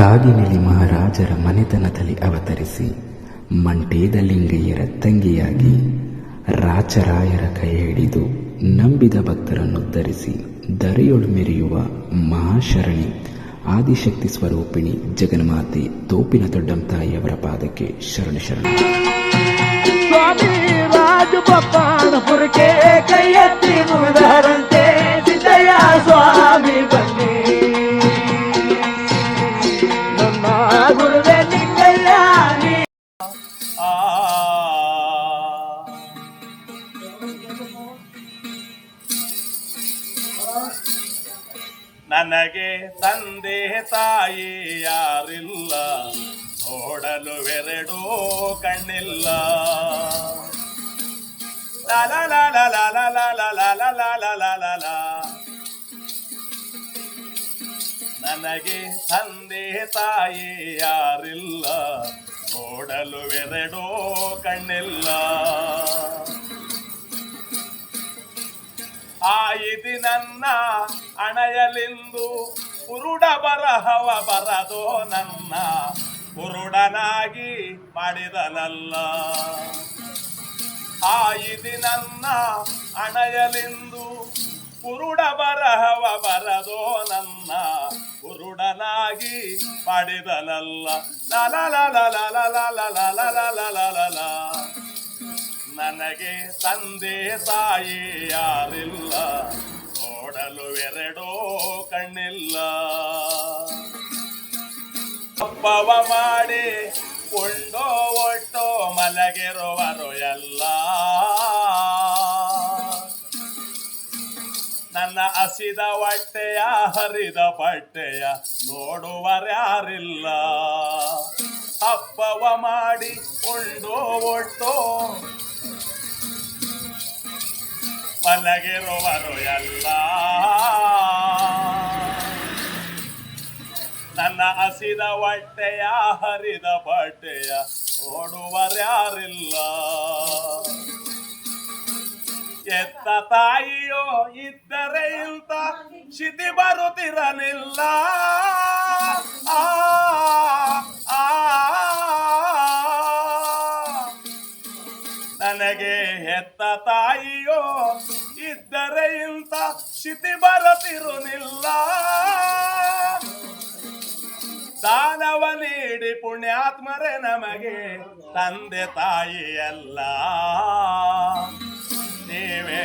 ಕಾಗಿನೆಲೆ ಮಹಾರಾಜರ ಮನೆತನದಲ್ಲಿ ಅವತರಿಸಿ, ಮಂಟೇದ ಲಿಂಗಯ್ಯರ ತಂಗಿಯಾಗಿ ರಾಚರಾಯರ ಕೈ ಹಿಡಿದು ನಂಬಿದ ಭಕ್ತರನ್ನು ಧರಿಸಿ ದರೆಯೊಳು ಮೆರೆಯುವ ಮಹಾಶರಣಿ ಆದಿಶಕ್ತಿ ಸ್ವರೂಪಿಣಿ ಜಗನ್ಮಾತೆ ತೋಪಿನ ದೊಡ್ಡಂತಾಯಿಯವರ ಪಾದಕ್ಕೆ ಶರಣ ಶರಣ. ಸ್ವಾಮಿ ರಾಜಬಪ್ಪಾನಪುರಕ್ಕೆ ಕೈ ಎತ್ತಿ ಮುಗಿದರಂತೆ ತಂದೆ ತಾಯಿ ಯಾರಿಲ್ಲ ನೋಡಲು ಎರಡೂ ಕಣ್ಣಿಲ್ಲ ನನಗೆ ತಂದೆ ತಾಯಿ ಯಾರಿಲ್ಲ ನೋಡಲು ಎರಡೋ ಕಣ್ಣಿಲ್ಲ ಆಯಿದಿ ನನ್ನ ಅಣಯಲಿಂದು ಕುರುಡ ಬರಹವ ಬರದೋ ನನ್ನ ಕುರುಡನಾಗಿ ಮಾಡಿದನಲ್ಲ ಆಯಿದಿ ನನ್ನ ಅಣಯಲಿಂದು ಕುರುಡ ಬರಹವ ಬರದೋ ನನ್ನ ಕುರುಡನಾಗಿ ಮಾಡಿದನಲ್ಲ ಲಲ ಲಲ ಲಲ ಲಲ ಲಲ ಲಲ ಲಲ ಲಲ ನನಗೆ ತಂದೆ ತಾಯಿ ಯಾರಿಲ್ಲ ನೋಡಲು ಎರಡೂ ಕಣ್ಣಿಲ್ಲ. ಅಪ್ಪವ ಮಾಡಿ ಕೊಂಡೋ ಒಟ್ಟೋ ಮಲಗಿರುವರು ಎಲ್ಲ ನನ್ನ ಹಸಿದ ಹೊಟ್ಟೆಯ ಹರಿದ ಬಟ್ಟೆಯ ನೋಡುವರ್ಯಾರಿಲ್ಲ. ಅಪ್ಪವ ಮಾಡಿ ಕೊಂಡೋ ಒಟ್ಟೋ ಮಲಗಿರುವರು ಎಲ್ಲ ನನ್ನ ಹಸಿದ ಹೊಟ್ಟೆಯ ಹರಿದ ಬಟ್ಟೆಯ ನೋಡುವರ್ಯಾರಿಲ್ಲ. ಎತ್ತ ತಾಯಿಯೋ ಇದ್ದರೆ ಇಂತ ಶಿತಿ ಬರುತ್ತಿರಲಿಲ್ಲ. ಆ, ನನಗೆ ಹೆತ್ತ ತಾಯಿಯೋ ಇದ್ದರೆ ಇಂತ ಶಿತಿ ಬರುತ್ತಿರುನಿಲ್ಲ ದಾನವ ನೀಡಿ ಪುಣ್ಯಾತ್ಮರೇ ನಮಗೆ, ತಂದೆ ತಾಯಿ ಅಲ್ಲ ನೀವೇ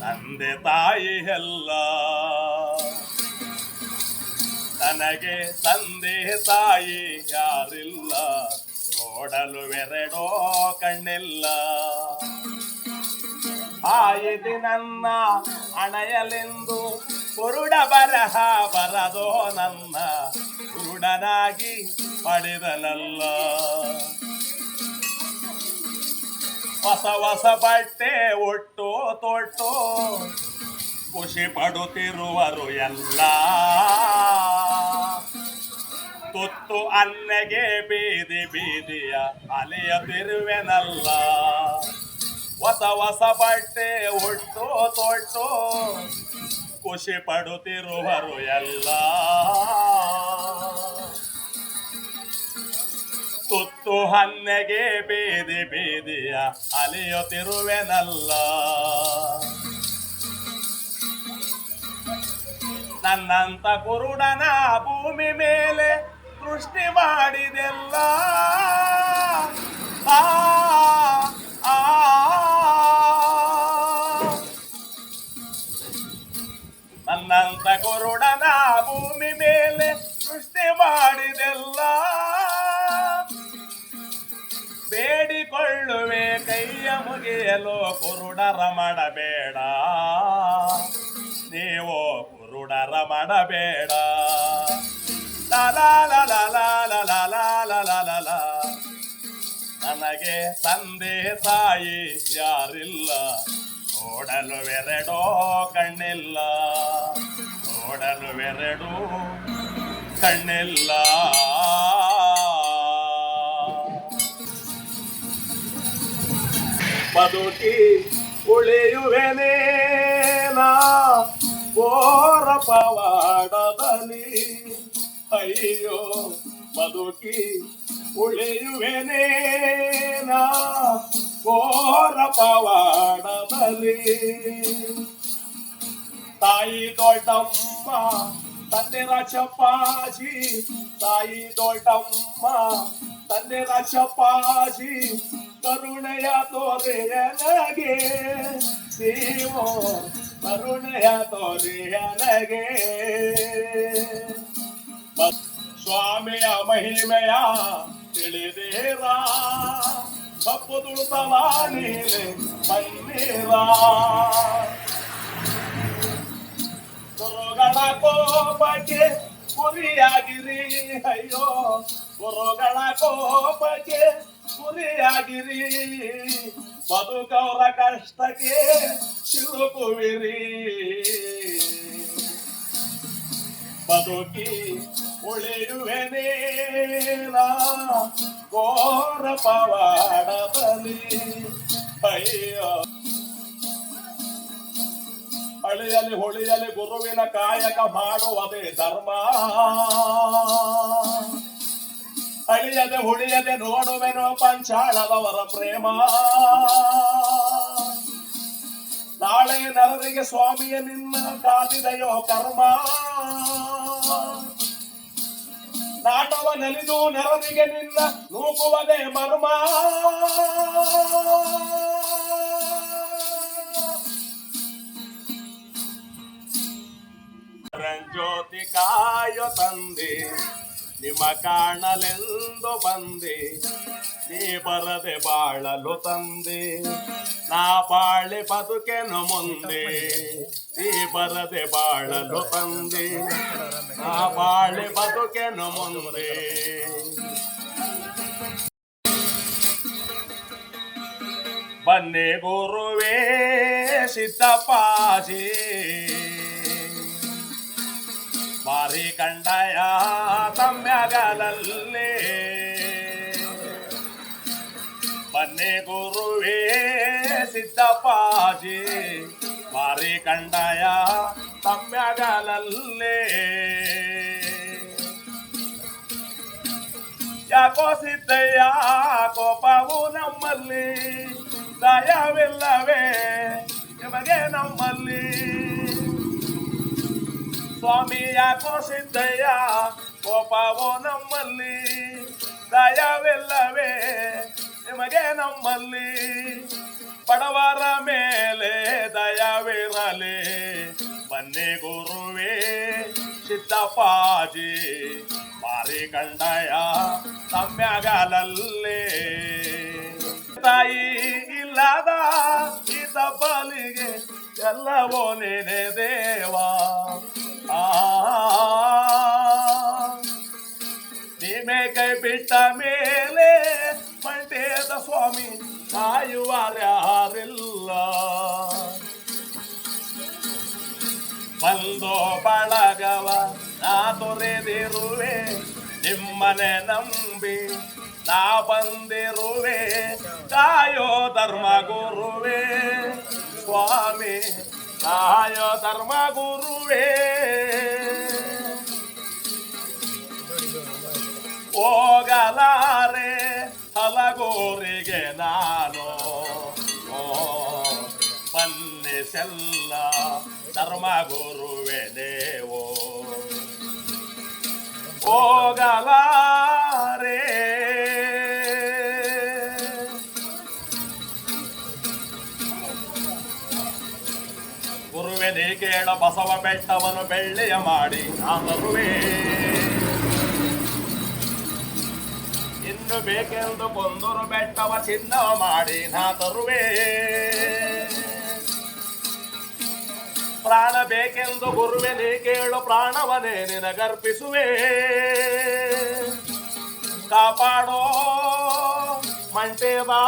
ತಂದೆ ತಾಯಿ ಅಲ್ಲ ನನಗೆ ತಂದೆ ತಾಯಿ ಯಾರಿಲ್ಲ? ನೋಡಲು ಎರಡೋ ಕಣ್ಣಿಲ್ಲ. ಆಯಿತು ನನ್ನ ಅಣಯಲೆಂದು ಕುರುಡ ಬರಹ ಬರದೋ ನನ್ನ ಕುರುಡನಾಗಿ ಪಡೆದನಲ್ಲ. ಹೊಸ ಹೊಸ ಬಟ್ಟೆ ಒಟ್ಟು ತೊಟ್ಟು ಖುಷಿ ಪಡುತ್ತಿರುವರು ಎಲ್ಲ. ತುತ್ತು ಅನ್ನೆಗೆ ಬೀದಿ ಬೀದಿಯ ಅಲೆಯದಿರುವೆನಲ್ಲ ಹೊಸ ಹೊಸ ಬಟ್ಟೆ ಒಟ್ಟು ತೊಟ್ಟು ಖುಷಿ ಪಡುತ್ತಿರುವರು ಎಲ್ಲ. ತುತ್ತು ಹನ್ನೆಗೆ ಬೀದಿ ಬೀದಿಯ ಅಲಿಯುತ್ತಿರುವೆನಲ್ಲ ನನ್ನಂತ ಕುರುಡನ ಭೂಮಿ ಮೇಲೆ ಸೃಷ್ಟಿ ಮಾಡಿದೆಲ್ಲ. ಆ, ಮೇಲೂ ಕುರುಡರ ಮಾಡಬೇಡ ನೀವು ಕುರುಡರ ಮಾಡಬೇಡ ನನಗೆ ತಂದೆ ತಾಯಿ ಯಾರಿಲ್ಲ ನೋಡಲು ವೆರಡೋ ಕಣ್ಣಿಲ್ಲ ನೋಡಲು ವೆರಡೂ ಕಣ್ಣಿಲ್ಲ ಬದುಕಿ ನಾ ಓರ ಪವಾಡದಲ್ಲಿ. ಅಯ್ಯೋ, ಬದುಕಿ ಉಳಿಯುವೆನೇ ನಾ ಪವಾಡದಲ್ಲಿ. ತಾಯಿ ದೊಡ್ಡಮ್ಮ ತಂದೆ ರಾಜಪ್ಪಾಜಿ ತಾಯಿ ದೊಡ್ಡಮ್ಮ ತಂದೆ ರಾಚಪ್ಪಾಜಿ ಕರುಣೆಯ ತೋರೆಯನಗೆ ನೀವು ಕರುಣೆಯ ತೋರೆಯನಗೆ ಮ- ಸ್ವಾಮಿಯ ಮಹಿಮೆಯ ತಿಳಿದೇರಾ ಕಪ್ಪು ತುಳುತ್ತಲ ನೀನೆ ಬನ್ನಿರಾ ಗುರುಗಳ ಕೋಪಕ್ಕೆ ಗುರಿಯಾಗಿರಿ ಅಯ್ಯೋ ಗುರುಗಳ ಕೋಪಕ್ಕೆ ಗುರಿಯಾಗಿರಿ ಬದುಕವರ ಕಷ್ಟಕ್ಕೆ ಸಿಲುಕುವಿರಿ ಬದುಕಿ ಉಳಿಯುವೆನೇನಾ ಘೋರ ಪವಾಡದಲ್ಲಿ ಅಯ್ಯೋ. ಅಳಿಯಲಿ ಹೊಳಿಯಲ್ಲಿ ಗುರುವಿನ ಕಾಯಕ ಮಾಡುವುದೇ ಧರ್ಮ. ಅಳಿಯದೆ ಉಳಿಯದೆ ನೋಡುವೆನೋ ಪಂಚಾಳದವರ ಪ್ರೇಮ. ನಾಳೆ ನರರಿಗೆ ಸ್ವಾಮಿಯ ನಿನ್ನ ಕಾದಿದೆಯೋ ಕರ್ಮ. ನಾಟವ ನಲಿದು ನರರಿಗೆ ನಿನ್ನ ನೂಕುವದೇ ಮರ್ಮ. ಜ್ಯೋತಿ ಕಾಯೋ ತಂದೆ. ನಿಮ್ಮ ಕಾಣಲೆಂದು ಬಂದೆ, ನೀ ಬರದೆ ಬಾಳಲು ತಂದೆ. ನಾ ಬಾಳೆ ಬದುಕೆನು ಮುಂದೆ, ನೀ ಬರದೆ ಬಾಳಲು ತಂದೆ. ನಾ ಬಾಳೆ ಬದುಕೆನು ಮುಂದೆ. ಬನ್ನಿ ಗುರುವೇ ಸಿದ್ದಪ್ಪಾಜಿ ಮಾರಿ ಕಂಡಯ ತಮ್ಯಗಲಲ್ಲೇ. ಬನ್ನಿ ಗುರುವೇ ಸಿದ್ದಪ್ಪಾಜಿ, ಮಾರಿ ಕಂಡಯ ತಮ್ಯಗಲಲ್ಲೇ. ಯಾಕೋ ಸಿದ್ದಯ್ಯ, ಕೋಪವು ನಮ್ಮಲ್ಲಿ, ದಯವಿಲ್ಲವೇ, ನಿಮಗೆ ನಮ್ಮಲ್ಲಿ. ಸ್ವಾಮಿ ಯಾಕೋ ಸಿದ್ದಯ್ಯ ಕೋಪವೋ ನಮ್ಮಲ್ಲಿ, ದಯವಿಲ್ಲವೇ ನಿಮಗೆ ನಮ್ಮಲ್ಲಿ. ಬಡವರ ಮೇಲೆ ದಯವಿರಲಿ, ಬನ್ನಿ ಗುರುವೇ ಸಿದ್ದಪ್ಪಾಜಿ ಮಾರಿ ಕಂಡಯ ತಮ್ಯಗಲಲ್ಲೇ ತಾಯಿ ಇಲ್ಲದ ಈ ತಬ್ಬಲಿಗೆ ಎಲ್ಲವೋ ನೀನೆ ದೇವಾ. ನೀಮೆ ಕೈ ಬಿಟ್ಟ ಮೇಲೆ ಮಂಡ್ಯದ ಸ್ವಾಮಿ ಕಾಯುವರ್ಯಾರಿಲ್ಲ ಬಂದೋ ಬಳಗವ, ನಾ ತೊರೆದಿರುವೆ, ನಿಮ್ಮನೆ ನಂಬಿ ನಾ ಬಂದಿರುವೆ ಕಾಯೋ ಧರ್ಮ ಗುರುವೆ ಸ್ವಾಮಿ ಕಾಯೋ ಧರ್ಮ ಗುರುವೇ ಹೋಗಲಾರೆ ಹಲಗೋರಿಗೆ ನಾನು ಓ ಬನ್ನಿಸೆಲ್ಲ ಧರ್ಮ ಗುರುವೆ ದೇವೋ ಹೋಗಲಾರೆ ಬಸವ ಬೆಟ್ಟವನು ಬೆಳ್ಳೆಯ ಮಾಡಿ ನಾನರುವೆ ಇನ್ನು ಬೇಕೆಂದು ಕೊಂದರು ಬೆಟ್ಟವ ಚಿನ್ನ ಮಾಡಿ ನಾ ತರುವೆ ಪ್ರಾಣ ಬೇಕೆಂದು ಗುರುವೆ ನೀ ಕೇಳು ಪ್ರಾಣವನೇ ನಿನಗರ್ಪಿಸುವೆ. ಕಾಪಾಡೋ ಮಂಟೆ ಲಿಂಗಯ್ಯ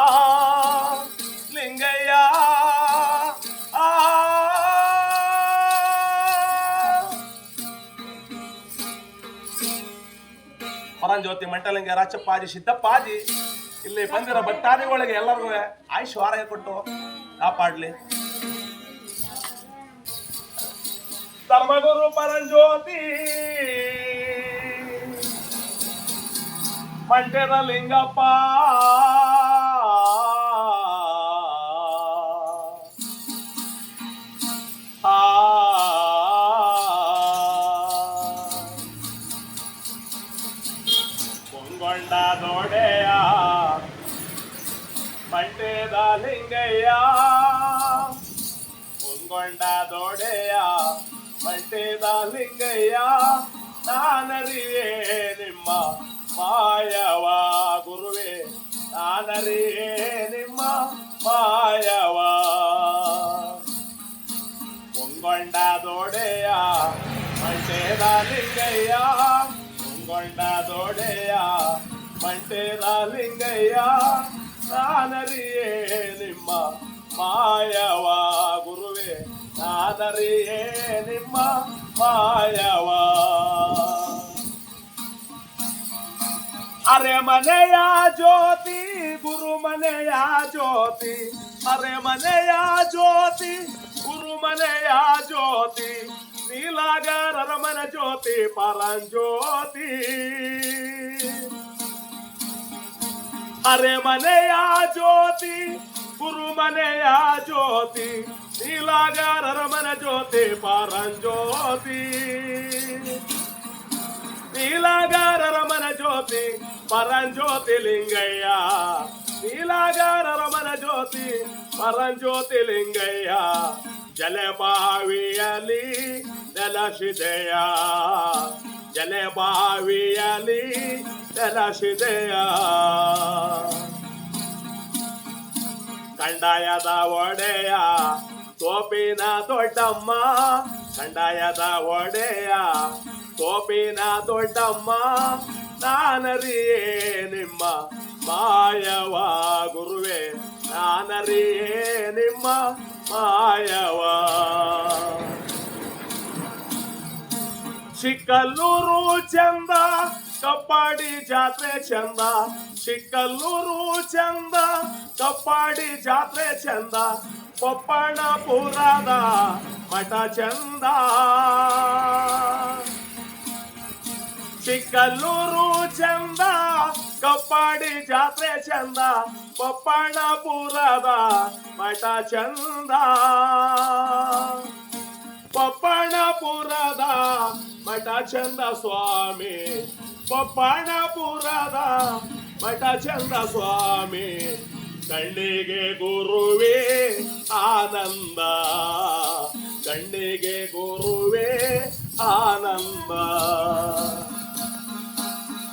ಪರಂಜ್ಯೋತಿ ಮಂಟಲಿಂಗ ರಾಚಪ್ಪಾಜಿ ಸಿದ್ದಪ್ಪಾಜಿ. ಇಲ್ಲಿ ಬಂದಿರೋ ಭಕ್ತಾದಿಗಳಿಗೆ ಎಲ್ಲರಿಗೂ ಎಲ್ಲರೂ ಆರೋಗ್ಯ ಕೊಟ್ಟು ಕಾಪಾಡ್ಲಿ. ಧರ್ಮಗುರು ಪರಂಜ್ಯೋತಿ. ಮಂಟದ ಲಿಂಗಪ್ಪ ಮಂಟೆದ ಲಿಂಗಯ್ಯ ಮುಂಗೊಂಡ ದೊಡೆಯ ಮಂಟೆದ ಲಿಂಗಯ್ಯ ನಾನರಿಯೇ ನಿಮ್ಮ ಮಾಯವ ಗುರುವೇ ನಾನರಿಯೇ ನಿಮ್ಮ ಮಾಯವ ಮುಂಗೊಂಡ ದೊಡೆಯ ಮಂಟೇದ ಲಿಂಗಯ್ಯ ಮುಂಗೊಂಡ ದೊಡೆಯ ಮಂಟೇದ ಲಿಂಗಯ್ಯ ನಾನರಿಯೇ ನಿಮ್ಮ ಮಾಯವ ಗುರುವೇ ನಾನರಿಯೇ ನಿಮ್ಮ ಮಾಯವ. ಅರೆ ಮನೆಯ ಜ್ಯೋತಿ ಗುರು ಮನೆಯ ಜ್ಯೋತಿ ಅರೆ ಮನೆಯ ಜ್ಯೋತಿ ಗುರು ಮನೆಯ ಜ್ಯೋತಿ ನೀಲಾಗರರ ಮನ ಜ್ಯೋತಿ, ಪರಂಜ್ಯೋತಿ. ಅರೆ ಮನೆಯ ಜ್ಯೋತಿ ಗುರು ಮನೆಯ ಜ್ಯೋತಿ ನೀಲಾಗರರ ಮನ ಜ್ಯೋತಿ ಪರಂಜ್ಯೋತಿ ನೀಲಾಗಾರರ ಮನ ಜ್ಯೋತಿ ಪರಂಜ್ಯೋತಿ ಲಿಂಗಯ್ಯ ನೀಲಾಗಾರರ ಮನ ಜ್ಯೋತಿ ಪರಂಜ್ಯೋತಿ ಲಿಂಗಯ್ಯ ಜಲಬಾವಿಯಲ್ಲಿ ನೆಲಸಿದೆಯ ಜಲಬಾವಿಯಲ್ಲಿ ನೆಲಸಿದೆಯ? ಕಂಡಾಯದ ಒಡೆಯ ತೋಪಿನ ದೊಡ್ಡಮ್ಮ, ಕಂಡಾಯದ ಒಡೆಯ ತೋಪಿನ ದೊಡ್ಡಮ್ಮ, ನಾನರಿಯೇ ನಿಮ್ಮ ಮಾಯವ ಗುರುವೇ, ನಾನರಿಯೇ ನಿಮ್ಮ ಮಾಯವ. ಚಿಕ್ಕಲ್ಲೂರು ಚಂದ, ಕಪ್ಪಾಡಿ ಜಾತ್ರೆ ಚಂದ. ಚಿಕ್ಕಲ್ಲೂರು ಚಂದ, ಕಪ್ಪಾಡಿ ಜಾತ್ರೆ ಚಂದ. ಪುರದ ಮಠ ಚಂದ. ಚಿಕ್ಕಲ್ಲೂರು ಚಂದ, ಕಪ್ಪಾಡಿ ಜಾತ್ರೆ ಚಂದ. ಪುರದ ಮಠ ಚಂದ. ಪಪ್ಪಣಪುರದ ಮಠ ಚಂದ ಸ್ವಾಮಿ ಪಪ್ಪಣಪುರದ ಮಠ ಚಂದ ಸ್ವಾಮಿ ಕಣ್ಣಿಗೆ ಗುರುವೇ ಆನಂದ ಕಣ್ಣಿಗೆ ಗುರುವೇ ಆನಂದ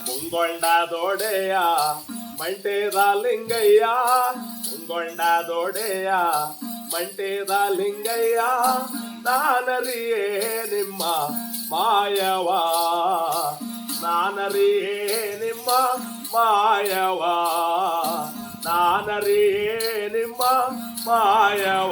ಮುಂಗೊಂಡ ದೊಡೆಯ ಮಂಟೇದ ಲಿಂಗಯ್ಯ ಮುಂಗೊಂಡ ದೊಡೆಯ ಮಂಟೇದ ಲಿಂಗಯ್ಯ ನಾನರಿಯೇ ನಿಮ್ಮ ಮಾಯವ. ನಾನರಿಯೇ ನಿಮ್ಮ ಮಾಯವ. ನಾನರಿಯೇ ನಿಮ್ಮ ಮಾಯವ.